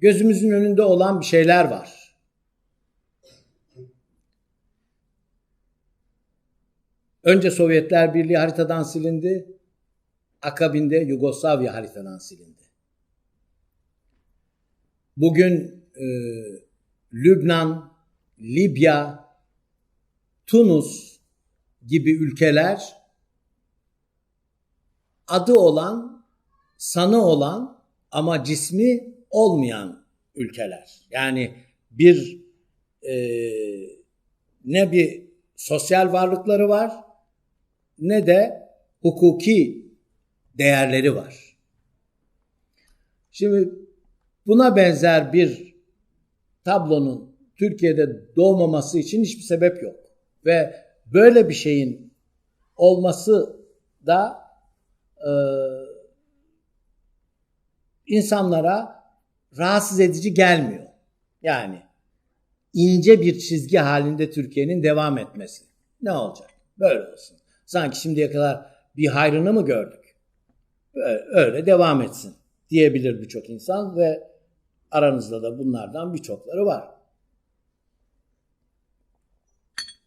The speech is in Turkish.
gözümüzün önünde olan bir şeyler var. Önce Sovyetler Birliği haritadan silindi. Akabinde Yugoslavya haritadan silindi. Bugün e, Lübnan, Libya, Tunus gibi ülkeler adı olan, sanı olan ama cismi olmayan ülkeler. Yani bir e, ne bir sosyal varlıkları var ne de hukuki değerleri var. Şimdi buna benzer bir tablonun Türkiye'de doğmaması için hiçbir sebep yok. Ve böyle bir şeyin olması da e, insanlara rahatsız edici gelmiyor. Yani ince bir çizgi halinde Türkiye'nin devam etmesi. Ne olacak? Böyle olsun. Sanki şimdiye kadar bir hayrını mı gördük? Öyle devam etsin diyebilir birçok insan ve aranızda da bunlardan birçokları var.